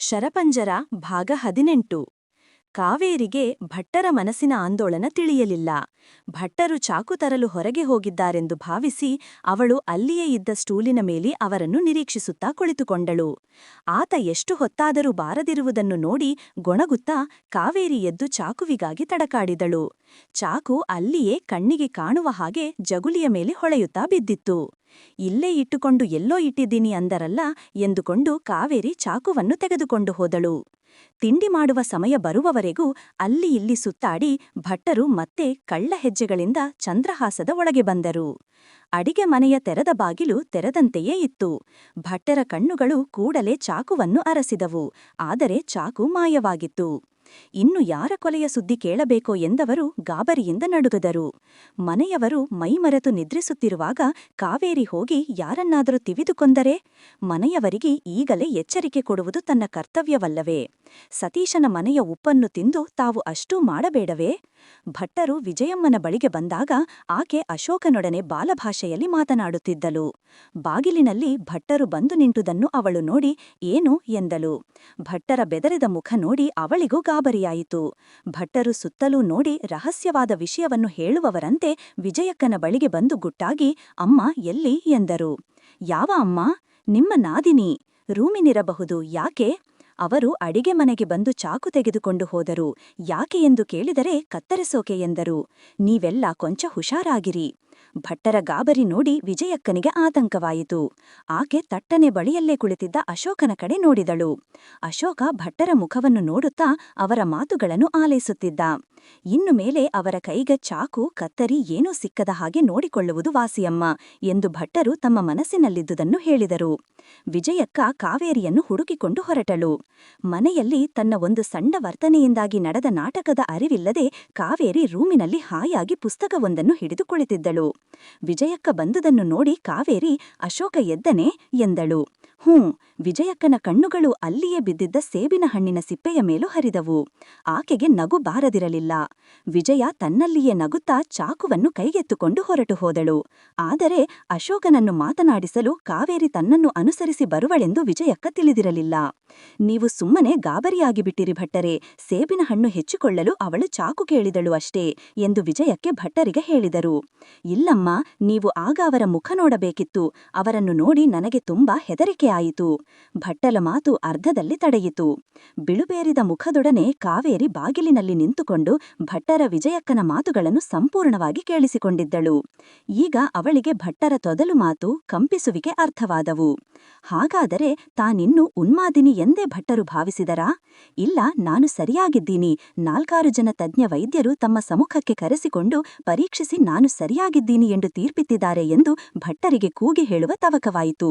ಶರಪಂಜರ ಭಾಗ ಹದಿನೆಂಟು. ಕಾವೇರಿಗೆ ಭಟ್ಟರ ಮನಸ್ಸಿನ ಆಂದೋಳನ ತಿಳಿಯಲಿಲ್ಲ. ಭಟ್ಟರು ಚಾಕು ತರಲು ಹೊರಗೆ ಹೋಗಿದ್ದಾರೆಂದು ಭಾವಿಸಿ ಅವಳು ಅಲ್ಲಿಯೇ ಇದ್ದ ಸ್ಟೂಲಿನ ಮೇಲೆ ಅವರನ್ನು ನಿರೀಕ್ಷಿಸುತ್ತಾ ಕುಳಿತುಕೊಂಡಳು. ಆತ ಎಷ್ಟು ಹೊತ್ತಾದರೂ ಬಾರದಿರುವುದನ್ನು ನೋಡಿ ಗೊಣಗುತ್ತಾ ಕಾವೇರಿ ಎದ್ದು ಚಾಕುವಿಗಾಗಿ ತಡಕಾಡಿದಳು. ಚಾಕು ಅಲ್ಲಿಯೇ ಕಣ್ಣಿಗೆ ಕಾಣುವ ಹಾಗೆ ಜಗುಲಿಯ ಮೇಲೆ ಹೊಳೆಯುತ್ತಾ ಬಿದ್ದಿತ್ತು. ಇಲ್ಲೇ ಇಟ್ಟುಕೊಂಡು ಎಲ್ಲೋ ಇಟ್ಟಿದ್ದೀನಿ ಅಂದರಲ್ಲ ಎಂದುಕೊಂಡು ಕಾವೇರಿ ಚಾಕುವನ್ನು ತೆಗೆದುಕೊಂಡು ಹೋದಳು. ತಿಂಡಿ ಮಾಡುವ ಸಮಯ ಬರುವವರೆಗೂ ಅಲ್ಲಿ ಇಲ್ಲಿ ಸುತ್ತಾಡಿ ಭಟ್ಟರು ಮತ್ತೆ ಕಳ್ಳ ಹೆಜ್ಜೆಗಳಿಂದ ಚಂದ್ರಹಾಸದ ಒಳಗೆ ಬಂದರು. ಅಡಿಗೆ ಮನೆಯ ತೆರೆದ ಬಾಗಿಲು ತೆರೆದಂತೆಯೇ ಇತ್ತು. ಭಟ್ಟರ ಕಣ್ಣುಗಳು ಕೂಡಲೇ ಚಾಕುವನ್ನು ಅರಸಿದವು. ಆದರೆ ಚಾಕು ಮಾಯವಾಗಿತ್ತು. ಇನ್ನು ಯಾರ ಕೊಲೆಯ ಸುದ್ದಿ ಕೇಳಬೇಕೋ ಎಂದವರು ಗಾಬರಿಯಿಂದ ನಡುಗದರು. ಮನೆಯವರು ಮೈಮರೆತು ನಿದ್ರಿಸುತ್ತಿರುವಾಗ ಕಾವೇರಿ ಹೋಗಿ ಯಾರನ್ನಾದರೂ ತಿವಿದುಕೊಂದರೆ ಮನೆಯವರಿಗೆ ಈಗಲೇ ಎಚ್ಚರಿಕೆ ಕೊಡುವುದು ತನ್ನ ಕರ್ತವ್ಯವಲ್ಲವೇ. ಸತೀಶನ ಮನೆಯ ಉಪ್ಪನ್ನು ತಿಂದು ತಾವು ಅಷ್ಟೂ ಮಾಡಬೇಡವೇ? ಭಟ್ಟರು ವಿಜಯಮ್ಮನ ಬಳಿಗೆ ಬಂದಾಗ ಆಕೆ ಅಶೋಕನೊಡನೆ ಬಾಲಭಾಷೆಯಲ್ಲಿ ಮಾತನಾಡುತ್ತಿದ್ದಳು. ಬಾಗಿಲಿನಲ್ಲಿ ಭಟ್ಟರು ಬಂದು ನಿಂಟುದನ್ನು ಅವಳು ನೋಡಿ ಏನು ಎಂದಳು. ಭಟ್ಟರ ಬೆದರಿದ ಮುಖ ನೋಡಿ ಅವಳಿಗೂ ಗಾಬರಿಯಾಯಿತು. ಭಟ್ಟರು ಸುತ್ತಲೂ ನೋಡಿ ರಹಸ್ಯವಾದ ವಿಷಯವನ್ನು ಹೇಳುವವರಂತೆ ವಿಜಯಕ್ಕನ ಬಳಿಗೆ ಬಂದು ಗುಟ್ಟಾಗಿ, ಅಮ್ಮ, ಎಲ್ಲಿ? ಎಂದರು. ಯಾವ ಅಮ್ಮ? ನಿಮ್ಮ ನಾದಿನಿ. ರೂಮಿನಿರಬಹುದು. ಯಾಕೆ? ಅವರು ಅಡಿಗೆ ಮನೆಗೆ ಬಂದು ಚಾಕು ತೆಗೆದುಕೊಂಡು ಹೋದರು. ಯಾಕೆ ಎಂದು ಕೇಳಿದರೆ ಕತ್ತರಿಸೋಕೆ ಎಂದರು. ನೀವೆಲ್ಲ ಕೊಂಚ ಹುಷಾರಾಗಿರಿ. ಭಟ್ಟರ ಗಾಬರಿ ನೋಡಿ ವಿಜಯಕ್ಕನಿಗೆ ಆತಂಕವಾಯಿತು. ಆಕೆ ತಟ್ಟನೆ ಬಳಿಯಲ್ಲೇ ಕುಳಿತಿದ್ದ ಅಶೋಕನ ಕಡೆ ನೋಡಿದಳು. ಅಶೋಕ ಭಟ್ಟರ ಮುಖವನ್ನು ನೋಡುತ್ತಾ ಅವರ ಮಾತುಗಳನ್ನು ಆಲೈಸುತ್ತಿದ್ದ. ಇನ್ನು ಮೇಲೆ ಅವರ ಕೈಗೆ ಚಾಕು, ಕತ್ತರಿ ಏನೂ ಸಿಕ್ಕದ ಹಾಗೆ ನೋಡಿಕೊಳ್ಳುವುದು ವಾಸಿಯಮ್ಮ ಎಂದು ಭಟ್ಟರು ತಮ್ಮ ಮನಸ್ಸಿನಲ್ಲಿದ್ದುದನ್ನು ಹೇಳಿದರು. ವಿಜಯಕ್ಕ ಕಾವೇರಿಯನ್ನು ಹುಡುಕಿಕೊಂಡು ಹೊರಟಳು. ಮನೆಯಲ್ಲಿ ತನ್ನ ಒಂದು ಸಣ್ಣ ವರ್ತನೆಯಿಂದಾಗಿ ನಡೆದ ನಾಟಕದ ಅರಿವಿಲ್ಲದೆ ಕಾವೇರಿ ರೂಮಿನಲ್ಲಿ ಹಾಯಾಗಿ ಪುಸ್ತಕವೊಂದನ್ನು ಹಿಡಿದು ಕುಳಿತಿದ್ದಳು. ವಿಜಯಕ್ಕ ಬಂದುದನ್ನು ನೋಡಿ ಕಾವೇರಿ ಅಶೋಕ ಎದ್ದನೆ ಎಂದಳು. ಹ್ಞೂ, ವಿಜಯಕ್ಕನ ಕಣ್ಣುಗಳು ಅಲ್ಲಿಯೇ ಬಿದ್ದಿದ್ದ ಸೇಬಿನ ಹಣ್ಣಿನ ಸಿಪ್ಪೆಯ ಮೇಲೂ ಹರಿದವು. ಆಕೆಗೆ ನಗು ಬಾರದಿರಲಿಲ್ಲ. ವಿಜಯ ತನ್ನಲ್ಲಿಯೇ ನಗುತ್ತಾ ಚಾಕುವನ್ನು ಕೈಗೆತ್ತುಕೊಂಡು ಹೊರಟು ಹೋದಳು. ಆದರೆ ಅಶೋಕನನ್ನು ಮಾತನಾಡಿಸಲು ಕಾವೇರಿ ತನ್ನನ್ನು ಅನುಸರಿಸಿ ಬರುವಳೆಂದು ವಿಜಯಕ್ಕ ತಿಳಿದಿರಲಿಲ್ಲ. ನೀವು ಸುಮ್ಮನೆ ಗಾಬರಿಯಾಗಿ ಬಿಟ್ಟಿರಿ ಭಟ್ಟರೆ, ಸೇಬಿನ ಹಣ್ಣು ಹೆಚ್ಚಿಕೊಳ್ಳಲು ಅವಳು ಚಾಕು ಕೇಳಿದಳು ಅಷ್ಟೇ ಎಂದು ವಿಜಯಕ್ಕೆ ಭಟ್ಟರಿಗೆ ಹೇಳಿದರು. ಇಲ್ಲಮ್ಮ, ನೀವು ಆಗ ಅವರ ಮುಖ ನೋಡಬೇಕಿತ್ತು. ಅವರನ್ನು ನೋಡಿ ನನಗೆ ತುಂಬಾ ಹೆದರಿಕೆಯಾಯಿತು ಭಟ್ಟಲ ಮಾತು ಅರ್ಧದಲ್ಲಿ ತಡೆಯಿತು. ಬಿಳುಬೇರಿದ ಮುಖದೊಡನೆ ಕಾವೇರಿ ಬಾಗಿಲಿನಲ್ಲಿ ನಿಂತುಕೊಂಡು ಭಟ್ಟರ ವಿಜಯಕ್ಕನ ಮಾತುಗಳನ್ನು ಸಂಪೂರ್ಣವಾಗಿ ಕೇಳಿಸಿಕೊಂಡಿದ್ದಳು. ಈಗ ಅವಳಿಗೆ ಭಟ್ಟರ ತೊದಲು ಮಾತು ಕಂಪಿಸುವಿಕೆ ಅರ್ಥವಾದವು. ಹಾಗಾದರೆ ತಾನಿನ್ನೂ ಉನ್ಮಾದಿನಿ ಎಂದೇ ಭಟ್ಟರು ಭಾವಿಸಿದರಾ? ಇಲ್ಲ, ನಾನು ಸರಿಯಾಗಿದ್ದೀನಿ. ನಾಲ್ಕಾರು ಜನ ತಜ್ಞ ವೈದ್ಯರು ತಮ್ಮ ಸಮುಖಕ್ಕೆ ಕರೆಸಿಕೊಂಡು ಪರೀಕ್ಷಿಸಿ ನಾನು ಸರಿಯಾಗಿದ್ದೀನಿ ಎಂದು ತೀರ್ಪಿತ್ತಿದ್ದಾರೆ ಎಂದು ಭಟ್ಟರಿಗೆ ಕೂಗಿ ಹೇಳುವ ತವಕವಾಯಿತು.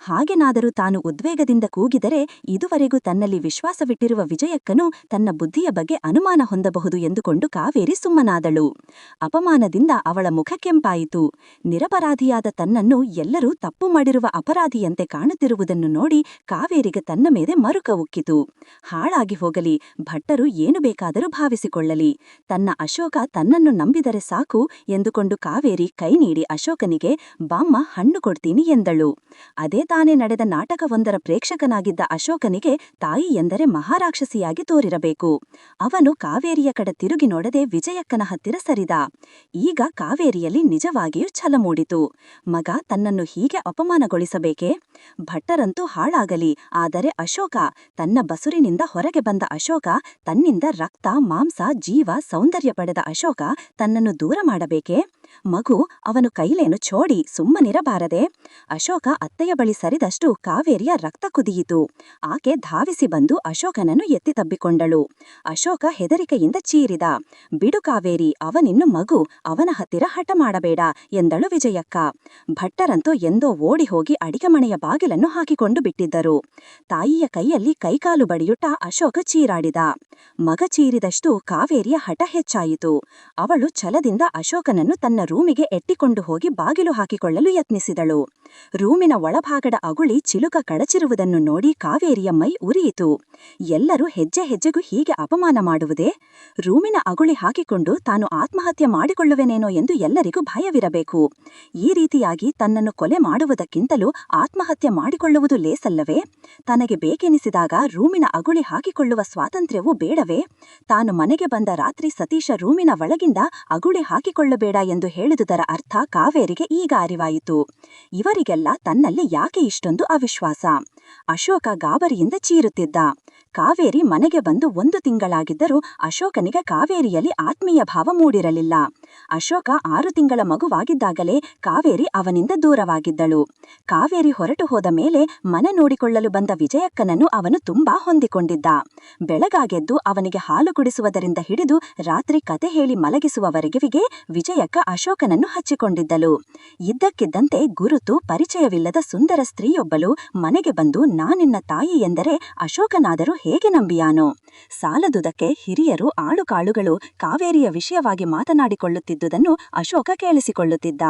ಹಾಗೆನಾದರೂ ತಾನು ಉದ್ವೇಗದಿಂದ ಕೂಗಿದರೆ ಇದುವರೆಗೂ ತನ್ನಲ್ಲಿ ವಿಶ್ವಾಸವಿಟ್ಟಿರುವ ವಿಜಯಕ್ಕನು ತನ್ನ ಬುದ್ಧಿಯ ಬಗ್ಗೆ ಅನುಮಾನ ಹೊಂದಬಹುದು ಎಂದುಕೊಂಡು ಕಾವೇರಿ ಸುಮ್ಮನಾದಳು. ಅಪಮಾನದಿಂದ ಅವಳ ಮುಖ ಕೆಂಪಾಯಿತು. ನಿರಪರಾಧಿಯಾದ ತನ್ನನ್ನು ಎಲ್ಲರೂ ತಪ್ಪು ಮಾಡಿರುವ ಅಪರಾಧಿಯಂತೆ ಕಾಣುತ್ತಿರುವುದನ್ನು ನೋಡಿ ಕಾವೇರಿಗೆ ತನ್ನ ಮೇಲೆ ಮರುಕ ಉಕ್ಕಿತು. ಹಾಳಾಗಿ ಹೋಗಲಿ, ಭಟ್ಟರು ಏನು ಬೇಕಾದರೂ ಭಾವಿಸಿಕೊಳ್ಳಲಿ. ತನ್ನ ಅಶೋಕ ತನ್ನನ್ನು ನಂಬಿದರೆ ಸಾಕು ಎಂದುಕೊಂಡು ಕಾವೇರಿ ಕೈ ನೀಡಿ ಅಶೋಕನಿಗೆ, ಬಾಮ್ಮ, ಹಣ್ಣು ಕೊಡ್ತೀನಿ ಎಂದಳು. ಅದೇ ತಾನೇ ನಡೆದ ನಾಟಕವೊಂದರ ಪ್ರೇಕ್ಷಕನಾಗಿದ್ದ ಅಶೋಕನಿಗೆ ತಾಯಿ ಎಂದರೆ ಮಹಾರಾಕ್ಷಸಿಯಾಗಿ ತೋರಿರಬೇಕು. ಅವನು ಕಾವೇರಿಯ ಕಡೆ ತಿರುಗಿ ನೋಡದೆ ವಿಜಯಕ್ಕನ ಹತ್ತಿರ ಸರಿದ. ಈಗ ಕಾವೇರಿಯಲ್ಲಿ ನಿಜವಾಗಿಯೂ ಛಲ ಮೂಡಿತು. ಮಗ ತನ್ನನ್ನು ಹೀಗೆ ಅಪಮಾನಗೊಳಿಸಬೇಕೆ? ಭಟ್ಟರಂತೂ ಹಾಳಾಗಲಿ. ಆದರೆ ಅಶೋಕ, ತನ್ನ ಬಸುರಿನಿಂದ ಹೊರಗೆ ಬಂದ ಅಶೋಕ, ತನ್ನಿಂದ ರಕ್ತ, ಮಾಂಸ, ಜೀವ, ಸೌಂದರ್ಯ ಪಡೆದ ಅಶೋಕ ತನ್ನನ್ನು ದೂರ ಮಾಡಬೇಕೆ? ಮಗು ಅವನು ಕೈಲೇನು ಚೋಡಿ ಸುಮ್ಮನಿರಬಾರದೆ. ಅಶೋಕ ಅತ್ತೆಯ ಬಳಿ ಸರಿದಷ್ಟು ಕಾವೇರಿಯ ರಕ್ತ ಕುದಿಯಿತು. ಆಕೆ ಧಾವಿಸಿ ಬಂದು ಅಶೋಕನನ್ನು ಎತ್ತಿ ತಬ್ಬಿಕೊಂಡಳು. ಅಶೋಕ ಹೆದರಿಕೆಯಿಂದ ಚೀರಿದ. ಬಿಡು ಕಾವೇರಿ, ಅವನಿನ್ನು ಮಗು ಅವನ ಹತ್ತಿರ ಹಠ ಮಾಡಬೇಡ, ಎಂದಳು ವಿಜಯಕ್ಕ. ಭಟ್ಟರಂತೂ ಎಂದೋ ಓಡಿ ಹೋಗಿ ಅಡಿಗೆ ಮನೆಯ ಬಾಗಿಲನ್ನು ಹಾಕಿಕೊಂಡು ಬಿಟ್ಟಿದ್ದರು. ತಾಯಿಯ ಕೈಯಲ್ಲಿ ಕೈಕಾಲು ಬಡಿಯುಟ್ಟ ಅಶೋಕ ಚೀರಾಡಿದ. ಮಗ ಚೀರಿದಷ್ಟು ಕಾವೇರಿಯ ಹಠ ಹೆಚ್ಚಾಯಿತು. ಅವಳು ಛಲದಿಂದ ಅಶೋಕನನ್ನು ತನ್ನ ರೂಮಿಗೆ ಎತ್ತಿಕೊಂಡು ಹೋಗಿ ಬಾಗಿಲು ಹಾಕಿಕೊಳ್ಳಲು ಯತ್ನಿಸಿದಳು. ರೂಮಿನ ಒಳಭಾಗದ ಅಗುಳಿ ಚಿಲುಕ ಕಡಚಿರುವುದನ್ನು ನೋಡಿ ಕಾವೇರಿಯ ಮೈ ಉರಿಯಿತು. ಎಲ್ಲರೂ ಹೆಜ್ಜೆ ಹೆಜ್ಜೆಗೂ ಹೀಗೆ ಅಪಮಾನ ಮಾಡುವುದೇ? ರೂಮಿನ ಅಗುಳಿ ಹಾಕಿಕೊಂಡು ತಾನು ಆತ್ಮಹತ್ಯೆ ಮಾಡಿಕೊಳ್ಳುವೆನೇನೋ ಎಂದು ಎಲ್ಲರಿಗೂ ಭಯವಿರಬೇಕು. ಈ ರೀತಿಯಾಗಿ ತನ್ನನ್ನು ಕೊಲೆ ಮಾಡುವುದಕ್ಕಿಂತಲೂ ಆತ್ಮಹತ್ಯೆ ಮಾಡಿಕೊಳ್ಳುವುದು ಲೇಸಲ್ಲವೇ? ತನಗೆ ಬೇಕೆನಿಸಿದಾಗ ರೂಮಿನ ಅಗುಳಿ ಹಾಕಿಕೊಳ್ಳುವ ಸ್ವಾತಂತ್ರ್ಯವೂ ಬೇಡವೇ? ತಾನು ಮನೆಗೆ ಬಂದ ರಾತ್ರಿ ಸತೀಶ ರೂಮಿನ ಒಳಗಿಂದ ಅಗುಳಿ ಹಾಕಿಕೊಳ್ಳಬೇಡ ಎಂದು ಹೇಳಿದುದರ ಅರ್ಥ ಕಾವೇರಿಗೆ ಈಗ ಅರಿವಾಯಿತು. ಇವರಿಗೆಲ್ಲ ತನ್ನಲ್ಲಿ ಯಾಕೆ ಇಷ್ಟೊಂದು ಅವಿಶ್ವಾಸ? ಅಶೋಕ ಗಾಬರಿಯಿಂದ ಚೀರುತ್ತಿದ್ದ. ಕಾವೇರಿ ಮನೆಗೆ ಬಂದು ಒಂದು ತಿಂಗಳಾಗಿದ್ದರೂ ಅಶೋಕನಿಗೆ ಕಾವೇರಿಯಲ್ಲಿ ಆತ್ಮೀಯ ಭಾವ ಮೂಡಿರಲಿಲ್ಲ. ಅಶೋಕ ಆರು ತಿಂಗಳ ಮಗುವಾಗಿದ್ದಾಗಲೇ ಕಾವೇರಿ ಅವನಿಂದ ದೂರವಾಗಿದ್ದಳು. ಕಾವೇರಿ ಹೊರಟು ಹೋದ ಮೇಲೆ ಮನೆ ನೋಡಿಕೊಳ್ಳಲು ಬಂದ ವಿಜಯಕ್ಕನನ್ನು ಅವನು ತುಂಬಾ ಹೊಂದಿಕೊಂಡಿದ್ದ. ಬೆಳಗಾಗೆದ್ದು ಅವನಿಗೆ ಹಾಲು ಕುಡಿಸುವುದರಿಂದ ಹಿಡಿದು ರಾತ್ರಿ ಕತೆ ಹೇಳಿ ಮಲಗಿಸುವವರೆಗೆ ವಿಜಯಕ್ಕ ಅಶೋಕನನ್ನು ಹಚ್ಚಿಕೊಂಡಿದ್ದಳು. ಇದ್ದಕ್ಕಿದ್ದಂತೆ ಗುರುತು, ಪರಿಚಯವಿಲ್ಲದ ಸುಂದರ ಸ್ತ್ರೀಯೊಬ್ಬಳು ಮನೆಗೆ ಬಂದು ನಾನಿನ್ನ ತಾಯಿ ಎಂದರೆ ಅಶೋಕನಾದರೂ ಹೇಗೆ ನಂಬಿಯಾನೋ? ಸಾಲದುದಕ್ಕೆ ಹಿರಿಯರು ಆಳುಕಾಳುಗಳು ಕಾವೇರಿಯ ವಿಷಯವಾಗಿ ಮಾತನಾಡಿಕೊಳ್ಳುತ್ತಿದ್ದುದನ್ನು ಅಶೋಕ ಕೇಳಿಸಿಕೊಳ್ಳುತ್ತಿದ್ದ.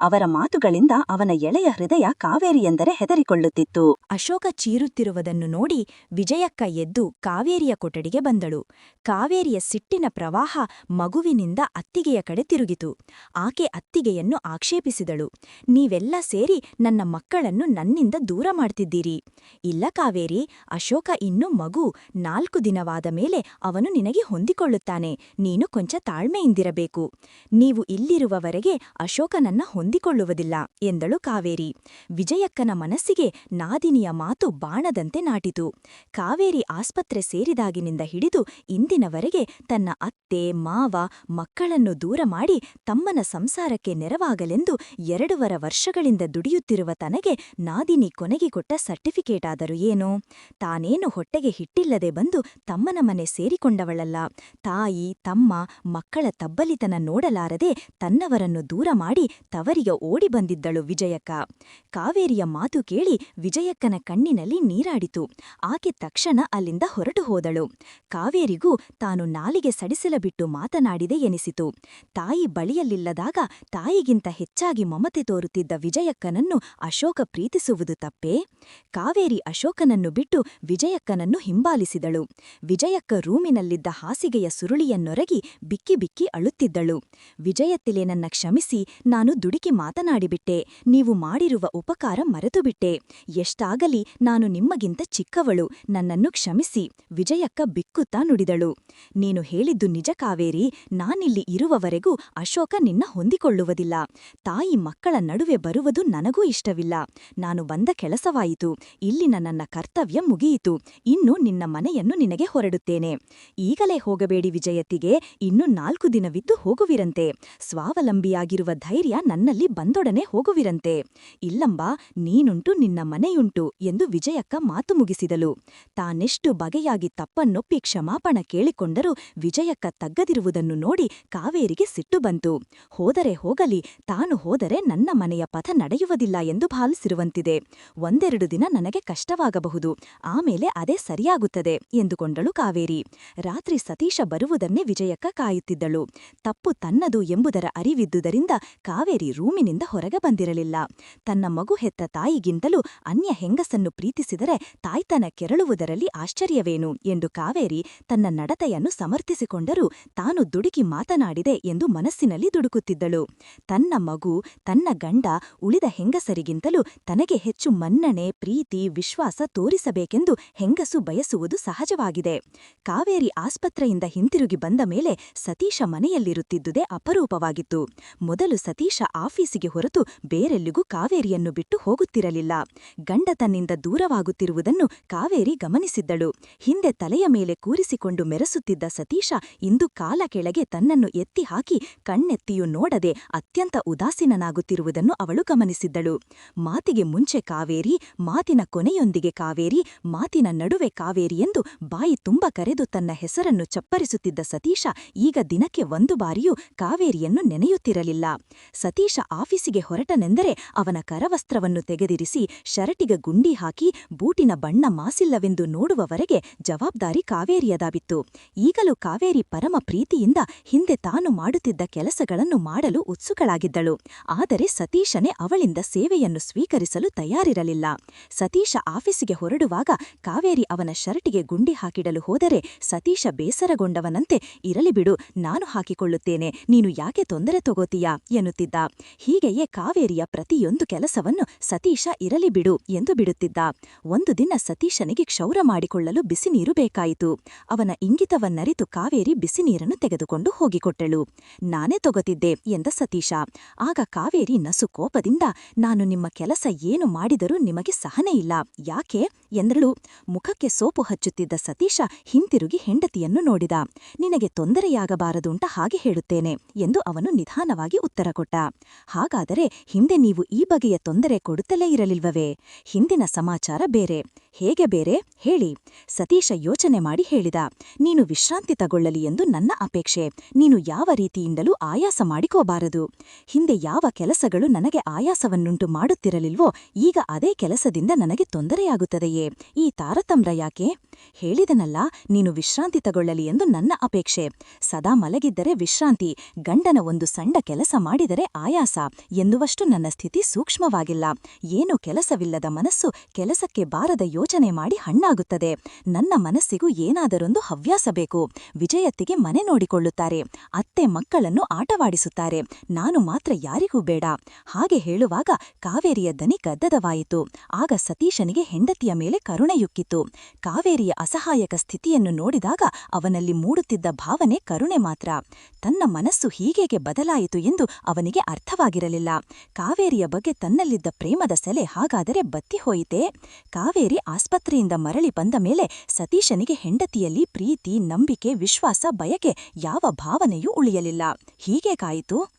ಅವರ ಮಾತುಗಳಿಂದ ಅವನ ಎಳೆಯ ಹೃದಯ ಕಾವೇರಿಯೆಂದರೆ ಹೆದರಿಕೊಳ್ಳುತ್ತಿತ್ತು. ಅಶೋಕ ಚೀರುತ್ತಿರುವುದನ್ನು ನೋಡಿ ವಿಜಯಕ್ಕ ಎದ್ದು ಕಾವೇರಿಯ ಕೊಠಡಿಗೆ ಬಂದಳು. ಕಾವೇರಿಯ ಸಿಟ್ಟಿನ ಪ್ರವಾಹ ಮಗುವಿನಿಂದ ಅತ್ತಿಗೆಯ ಕಡೆ ತಿರುಗಿತು. ಆಕೆ ಅತ್ತಿಗೆಯನ್ನು ಆಕ್ಷೇಪಿಸಿದಳು. ನೀವೆಲ್ಲ ಸೇರಿ ನನ್ನ ಮಕ್ಕಳನ್ನು ನನ್ನಿಂದ ದೂರ ಮಾಡ್ತಿದ್ದೀರಿ. ಇಲ್ಲ ಕಾವೇರಿ, ಅಶೋಕ ಇನ್ನೂ ಮಗು ನಾಲ್ಕು ದಿನವಾದ ಮೇಲೆ ಅವನು ನಿನಗೆ ಹೊಂದಿಕೊಳ್ಳುತ್ತಾನೆ. ನೀನು ಕೊಂಚ ತಾಳ್ಮೆಯಿಂದಿರಬೇಕು. ನೀವು ಇಲ್ಲಿರುವವರೆಗೆ ಅಶೋಕನನ್ನ ಹೊಂದಿಕೊಳ್ಳುವುದಿಲ್ಲ, ಎಂದಳು ಕಾವೇರಿ. ವಿಜಯಕ್ಕನ ಮನಸ್ಸಿಗೆ ನಾದಿನಿಯ ಮಾತು ಬಾಣದಂತೆ ನಾಟಿತು. ಕಾವೇರಿ ಆಸ್ಪತ್ರೆ ಸೇರಿದಾಗಿನಿಂದ ಹಿಡಿದು ಇಂದಿನವರೆಗೆ ತನ್ನ ಅತ್ತೆ, ಮಾವ, ಮಕ್ಕಳನ್ನು ದೂರ ಮಾಡಿ ತಮ್ಮನ ಸಂಸಾರಕ್ಕೆ ನೆರವಾಗಲೆಂದು ಎರಡೂವರೆ ವರ್ಷಗಳಿಂದ ದುಡಿಯುತ್ತಿರುವ ತನಗೆ ನಾದಿನಿ ಕೊನೆಗೆ ಕೊಟ್ಟ ಸರ್ಟಿಫಿಕೇಟಾದರೂ ಏನು? ತಾನೇನು ಹೊಟ್ಟೆಗೆ ಹಿಟ್ಟಿಲ್ಲದೆ ಬಂದು ತಮ್ಮನ ಮನೆ ಸೇರಿಕೊಂಡವಳಲ್ಲ. ತಾಯಿ, ತಮ್ಮ, ಮಕ್ಕಳ ತಬ್ಬಲಿತನ ನೋಡಲಾರದೆ ತನ್ನವರನ್ನು ದೂರ ಮಾಡಿ ತವರಿಗೆ ಓಡಿ ಬಂದಿದ್ದಳು ವಿಜಯಕ್ಕ. ಕಾವೇರಿಯ ಮಾತು ಕೇಳಿ ವಿಜಯಕ್ಕನ ಕಣ್ಣಿನಲ್ಲಿ ನೀರಾಡಿತು. ಆಕೆ ತಕ್ಷಣ ಅಲ್ಲಿಂದ ಹೊರಟು ಹೋದಳು. ಕಾವೇರಿಗೂ ತಾನು ನಾಲಿಗೆ ಸಡಿಸಲ ಬಿಟ್ಟು ಮಾತನಾಡಿದೆ ಎನಿಸಿತು. ತಾಯಿ ಬಳಿಯಲ್ಲಿಲ್ಲದಾಗ ತಾಯಿಗಿಂತ ಹೆಚ್ಚಾಗಿ ಮಮತೆ ತೋರುತ್ತಿದ್ದ ವಿಜಯಕ್ಕನನ್ನು ಅಶೋಕ ಪ್ರೀತಿಸುವುದು ತಪ್ಪೇ? ಕಾವೇರಿ ಅಶೋಕನನ್ನು ಬಿಟ್ಟು ವಿಜಯಕ್ಕನನ್ನು ಹಿಂಬಾಲಿಸಿದಳು. ವಿಜಯಕ್ಕ ರೂಮಿನಲ್ಲಿದ್ದ ಹಾಸಿಗೆಯ ಸುರುಳಿಯನ್ನೊರಗಿ ಬಿಕ್ಕಿ ಬಿಕ್ಕಿ ಅಳುತ್ತಿದ್ದಳು. ವಿಜಯತ್ತಿಲೆ ನನ್ನ ಕ್ಷಮಿಸಿ, ನಾನು ದುಡುಕಿ ಮಾತನಾಡಿಬಿಟ್ಟೆ. ನೀವು ಮಾಡಿರುವ ಉಪಕಾರ ಮರೆತುಬಿಟ್ಟೆ. ಎಷ್ಟಾಗಲಿ ನಾನು ನಿಮ್ಮಗಿಂತ ಚಿಕ್ಕವಳು. ನನ್ನನ್ನು ಕ್ಷಮಿಸಿ. ವಿಜಯಕ್ಕ ಬಿಕ್ಕುತ್ತಾ ನುಡಿದಳು. ನೀನು ಹೇಳಿದ್ದು ನಿಜ ಕಾವೇರಿ. ನಾನಿಲ್ಲಿ ಇರುವವರೆಗೂ ಅಶೋಕ ನಿನ್ನ ಹೊಂದಿಕೊಳ್ಳುವುದಿಲ್ಲ. ತಾಯಿ ಮಕ್ಕಳ ನಡುವೆ ಬರುವುದು ನನಗೂ ಇಷ್ಟವಿಲ್ಲ. ನಾನು ಬಂದ ಕೆಲಸವಾಯಿತು. ಇಲ್ಲಿನ ನನ್ನ ಕರ್ತವ್ಯ ಮುಗಿಯಿತು. ಇನ್ನು ನಿನ್ನ ಮನೆಯನ್ನು ನಿನಗೆ ಹೊರಡುತ್ತೇನೆ. ಈಗಲೇ ಹೋಗಬೇಡಿ ವಿಜಯತ್ತಿಗೆ ಇನ್ನು ನಾಲ್ಕು ದಿನವಿದ್ದು ಹೋಗುವಿರಂತೆ. ಸ್ವಾವಲಂಬಿಯಾಗಿರುವ ಧೈರ್ಯ ನನ್ನಲ್ಲಿ ಬಂದೊಡನೆ ಹೋಗುವಿರಂತೆ. ಇಲ್ಲಂಬ, ನೀನುಂಟು ನಿನ್ನ ಮನೆಯುಂಟು ಎಂದು ವಿಜಯಕ್ಕ ಮಾತು ಮುಗಿಸಿದಳು. ತಾನೆಷ್ಟು ಬಗೆಯಾಗಿ ತಪ್ಪನ್ನೊಪ್ಪಿ ಕ್ಷಮಾಪಣ ಕೇಳಿಕೊಂಡರೂ ವಿಜಯಕ್ಕ ತಗ್ಗದಿರುವುದನ್ನು ನೋಡಿ ಕಾವೇರಿಗೆ ಸಿಟ್ಟು ಬಂತು. ಹೋದರೆ ಹೋಗಲಿ, ತಾನು ಹೋದರೆ ನನ್ನ ಮನೆಯ ಪಥ ನಡೆಯುವುದಿಲ್ಲ ಎಂದು ಭಾವಿಸಿರುವಂತಿದೆ. ಒಂದೆರಡು ದಿನ ನನಗೆ ಕಷ್ಟವಾಗಬಹುದು. ಆಮೇಲೆ ಅದೇ ಸರಿಯಾಗುತ್ತದೆ ಎಂದುಕೊಂಡಳು ಕಾವೇರಿ. ರಾತ್ರಿ ಸತೀಶ ಬರುವುದನ್ನೇ ವಿಜಯಕ್ಕ ಕಾಯುತ್ತಿದ್ದಳು. ತಪ್ಪು ತನ್ನದು ಎಂಬುದರ ಅರಿವಿದ್ದುದರಿಂದ ಕಾವೇರಿ ರೂಮಿನಿಂದ ಹೊರಗೆ ಬಂದಿರಲಿಲ್ಲ. ತನ್ನ ಮಗು ಹೆತ್ತ ತಾಯಿಗಿಂತಲೂ ಅನ್ಯ ಹೆಂಗಸನ್ನು ಪ್ರೀತಿಸಿದರೆ ತಾಯ್ತನ ಕೆರಳುವುದರಲ್ಲಿ ಆಶ್ಚರ್ಯವೇನು ಎಂದು ಕಾವೇರಿ ತನ್ನ ನಡತೆಯನ್ನು ಸಮರ್ಥಿಸಿಕೊಂಡರೂ ತಾನು ದುಡುಕಿ ಮಾತನಾಡಿದೆ ಎಂದು ಮನಸ್ಸಿನಲ್ಲಿ ದುಡುಕುತ್ತಿದ್ದಳು. ತನ್ನ ಮಗು, ತನ್ನ ಗಂಡ ಉಳಿದ ಹೆಂಗಸರಿಗಿಂತಲೂ ತನಗೆ ಹೆಚ್ಚು ಮನ್ನಣೆ, ಪ್ರೀತಿ, ವಿಶ್ವಾಸ ತೋರಿಸಬೇಕೆಂದು ಹೆಂಗಸು ಬಯಸುವುದು ಸಹಜವಾಗಿದೆ. ಕಾವೇರಿ ಆಸ್ಪತ್ರೆಯಿಂದ ಹಿಂತಿರುಗಿ ಬಂದ ಮೇಲೆ ಸತೀಶ ಮನೆಯಲ್ಲಿರುತ್ತಿದ್ದುದೇ ಅಪರೂಪವಾಗಿತ್ತು. ಮೊದಲು ಸತೀಶ ಆಫೀಸಿಗೆ ಹೊರತು ಬೇರೆಲ್ಲಿಗೂ ಕಾವೇರಿಯನ್ನು ಬಿಟ್ಟು ಹೋಗುತ್ತಿರಲಿಲ್ಲ. ಗಂಡ ತನ್ನಿಂದ ದೂರವಾಗುತ್ತಿರುವುದನ್ನು ಕಾವೇರಿ ಗಮನಿಸಿದ್ದಳು. ಹಿಂದೆ ತಲೆಯ ಮೇಲೆ ಕೂರಿಸಿಕೊಂಡು ಮೆರೆಸುತ್ತಿದ್ದ ಸತೀಶ ಇಂದು ಕಾಲ ಕೆಳಗೆ ತನ್ನನ್ನು ಎತ್ತಿ ಹಾಕಿ ಕಣ್ಣೆತ್ತಿಯೂ ನೋಡದೆ ಅತ್ಯಂತ ಉದಾಸೀನನಾಗುತ್ತಿರುವುದನ್ನು ಅವಳು ಗಮನಿಸಿದ್ದಳು. ಮಾತಿಗೆ ಮುಂಚೆ ಕಾವೇರಿ, ಮಾತಿನ ಕೊನೆಯೊಂದಿಗೆ ಕಾವೇರಿ, ಮಾತಿನ ನಡುವೆ ಕಾವೇರಿ ಎಂದು ಬಾಯಿ ತುಂಬ ಕರೆದು ತನ್ನ ಹೆಸರನ್ನು ಚಪ್ಪರಿಸುತ್ತಿದ್ದ ಸತೀಶ ಈಗ ದಿನಕ್ಕೆ ಒಂದು ಬಾರಿಯೂ ಕಾವೇರಿಯನ್ನು ನೆನೆಯುತ್ತಿರಲಿಲ್ಲ. ಸತೀಶ ಆಫೀಸಿಗೆ ಹೊರಟನೆಂದರೆ ಅವನ ಕರವಸ್ತ್ರವನ್ನು ತೆಗೆದಿರಿಸಿ ಶರಟಿಗೆ ಗುಂಡಿ ಹಾಕಿ ಬೂಟಿನ ಬಣ್ಣ ಮಾಸಿಲ್ಲವೆಂದು ನೋಡುವವರೆಗೆ ಜವಾಬ್ದಾರಿ ಕಾವೇರಿಯದಾಬಿತ್ತು. ಈಗಲೂ ಕಾವೇರಿ ಪರಮ ಪ್ರೀತಿಯಿಂದ ಹಿಂದೆ ತಾನು ಮಾಡುತ್ತಿದ್ದ ಕೆಲಸಗಳನ್ನು ಮಾಡಲು ಉತ್ಸುಕಳಾಗಿದ್ದಳು. ಆದರೆ ಸತೀಶನೇ ಅವಳಿಂದ ಸೇವೆಯನ್ನು ಸ್ವೀಕರಿಸಲು ತಯಾರಿರಲಿಲ್ಲ. ಸತೀಶ ಆಫೀಸಿಗೆ ಹೊರಡುವಾಗ ಕಾವೇರಿ ಅವನ ಶರ್ಟಿಗೆ ಗುಂಡಿ ಹಾಕಿಡಲು ಹೋದರೆ ಸತೀಶ ಬೇಸರಗೊಂಡವನಂತೆ, ಇರಲಿ ಬಿಡು, ನಾನು ಹಾಕಿಕೊಳ್ಳುತ್ತೇನೆ, ನೀನು ಯಾಕೆ ತೊಂದರೆ ತಗೋತೀಯಾ, ಎನ್ನುತ್ತಿದ್ದ. ಹೀಗೆಯೇ ಕಾವೇರಿಯ ಪ್ರತಿಯೊಂದು ಕೆಲಸವನ್ನು ಸತೀಶ ಇರಲಿ ಬಿಡು ಎಂದು ಬಿಡುತ್ತಿದ್ದ. ಒಂದು ದಿನ ಸತೀಶನಿಗೆ ಕ್ಷೌರ ಮಾಡಿಕೊಳ್ಳಲು ಬಿಸಿನೀರು ಬೇಕಾಯಿತು. ಅವನ ಇಂಗಿತವನ್ನರಿತು ಕಾವೇರಿ ಬಿಸಿನೀರನ್ನು ತೆಗೆದುಕೊಂಡು ಹೋಗಿಕೊಟ್ಟಳು. ನಾನೇ ತೊಗೊತಿದ್ದೆ, ಎಂದ ಸತೀಶ. ಆಗ ಕಾವೇರಿ ನಸು ಕೋಪದಿಂದ, ನಾನು ನಿಮ್ಮ ಕೆಲಸ ಏನು ಮಾಡಿದರೂ ನಿಮಗೆ ಸಹನೆ ಇಲ್ಲ, ಯಾಕೆ? ಎಂದಳು. ಮುಖಕ್ಕೆ ಸೋಪು ಹಚ್ಚುತ್ತಿದ್ದ ಸತೀಶ ಹಿಂತಿರುಗಿ ಹೆಂಡತಿಯನ್ನು ನೋಡಿದ. ನಿನಗೆ ತೊಂದರೆಯಾಗಬಾರದುಂಟ ಹಾಗೆ ಹೇಳುತ್ತೇನೆ ಎಂದು ಅವನು ನಿಧಾನವಾಗಿ ಉತ್ತರ ಕೊಟ್ಟ. ಹಾಗಾದರೆ ಹಿಂದೆ ನೀವು ಈ ಬಗೆಯ ತೊಂದರೆ ಕೊಡುತ್ತಲೇ ಇರಲಿಲ್ವವೇ? ಹಿಂದಿನ ಸಮಾಚಾರ ಬೇರೆ. ಹೇಗೆ ಬೇರೆ? ಹೇಳಿ. ಸತೀಶ ಯೋಚನೆ ಮಾಡಿ ಹೇಳಿದ. ನೀನು ವಿಶ್ರಾಂತಿ ತಗೊಳ್ಳಲಿ ಎಂದು ನನ್ನ ಅಪೇಕ್ಷೆ. ನೀನು ಯಾವ ರೀತಿಯಿಂದಲೂ ಆಯಾಸ ಮಾಡಿಕೋಬಾರದು. ಹಿಂದೆ ಯಾವ ಕೆಲಸಗಳು ನನಗೆ ಆಯಾಸವನ್ನುಂಟು ಮಾಡುತ್ತಿರಲಿಲ್ವೋ, ಈಗ ಅದೇ ಕೆಲಸದಿಂದ ನನಗೆ ತೊಂದರೆಯಾಗುತ್ತದೆಯೇ? ಈ ತಾರತಮ್ರ ಯಾಕೆ? ಹೇಳಿದನಲ್ಲ, ನೀನು ವಿಶ್ರಾಂತಿ ತಗೊಳ್ಳಲಿ ಎಂದು ನನ್ನ ಅಪೇಕ್ಷೆ. ಸದಾ ಮಲಗಿದ್ದರೆ ವಿಶ್ರಾಂತಿ, ಗಂಡನ ಒಂದು ಸಣ್ಣ ಕೆಲಸ ಮಾಡಿದರೆ ಆಯಾಸ. ಎನ್ನುವಷ್ಟು ನನ್ನ ಸ್ಥಿತಿ ಸೂಕ್ಷ್ಮವಾಗಿಲ್ಲ. ಏನು ಕೆಲಸವಿಲ್ಲದ ಮನಸ್ಸು ಕೆಲಸಕ್ಕೆ ಬಾರದ ಯೋಚನೆ ಮಾಡಿ ಹಣ್ಣಾಗುತ್ತದೆ. ನನ್ನ ಮನಸ್ಸಿಗೂ ಏನಾದರೊಂದು ಹವ್ಯಾಸ ಬೇಕು. ವಿಜಯತ್ತಿಗೆ ಮನೆ ನೋಡಿಕೊಳ್ಳುತ್ತಾರೆ. ಅತ್ತೆ ಮಕ್ಕಳನ್ನು ಆಟವಾಡಿಸುತ್ತಾರೆ. ನಾನು ಮಾತ್ರ ಯಾರಿಗೂ ಬೇಡ. ಹಾಗೆ ಹೇಳುವಾಗ ಕಾವೇರಿಯ ದನಿ ಗದ್ದದವಾಯಿತು. ಆಗ ಸತೀಶನಿಗೆ ಹೆಂಡತಿಯ ಮೇಲೆ ಕರುಣೆಯುಕ್ಕಿತು ಕಾವೇರಿಯ ಅಸಹಾಯಕ ಸ್ಥಿತಿಯನ್ನು ನೋಡಿದಾಗ ಅವನಲ್ಲಿ ಮೂಡುತ್ತಿದ್ದ ಭಾವನೆ ಕರುಣೆ ಮಾತ್ರ. ತನ್ನ ಮನಸ್ಸು ಹೀಗೇಗೆ ಬದಲಾಯಿತು ಎಂದು ಅವನಿಗೆ ಅರ್ಥವಾಗಿರಲಿಲ್ಲ. ಕಾವೇರಿಯ ಬಗ್ಗೆ ತನ್ನಲ್ಲಿದ್ದ ಪ್ರೇಮದ ಸೆಲೆ ಹಾಗಾದರೆ ಬತ್ತಿ ಹೋಯಿತೇ? ಕಾವೇರಿ ಆಸ್ಪತ್ರೆಯಿಂದ ಮರಳಿ ಬಂದ ಮೇಲೆ ಸತೀಶನಿಗೆ ಹೆಂಡತಿಯಲ್ಲಿ ಪ್ರೀತಿ, ನಂಬಿಕೆ, ವಿಶ್ವಾಸ, ಬಯಕೆ ಯಾವ ಭಾವನೆಯೂ ಉಳಿಯಲಿಲ್ಲ. ಹೀಗೆ ಕಾಯಿತು?